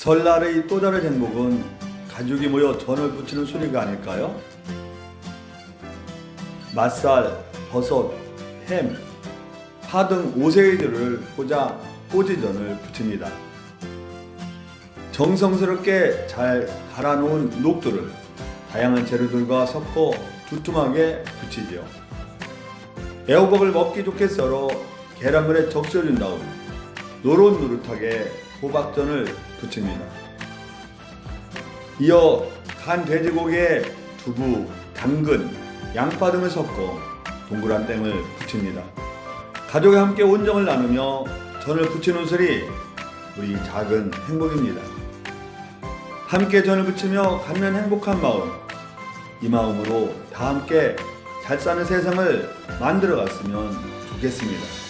설날의 또 다른 행복은 가족이 모여 전을 부치는 소리가 아닐까요? 맛살, 버섯, 햄, 파 등 5세기들을 꽂아 꼬지전을 부칩니다. 정성스럽게 잘 갈아놓은 녹두를 다양한 재료들과 섞어 두툼하게 부치지요. 애호박을 먹기 좋게 썰어 계란물에 적셔준 다음 노릇노릇하게 호박전을 부칩니다. 이어 간 돼지고기에 두부, 당근, 양파 등을 섞어 동그란 땡을 부칩니다. 가족이 함께 온정을 나누며 전을 부치는 소리 우리 작은 행복입니다. 함께 전을 부치며 갖는 행복한 마음 이 마음으로 다 함께 잘 사는 세상을 만들어 갔으면 좋겠습니다.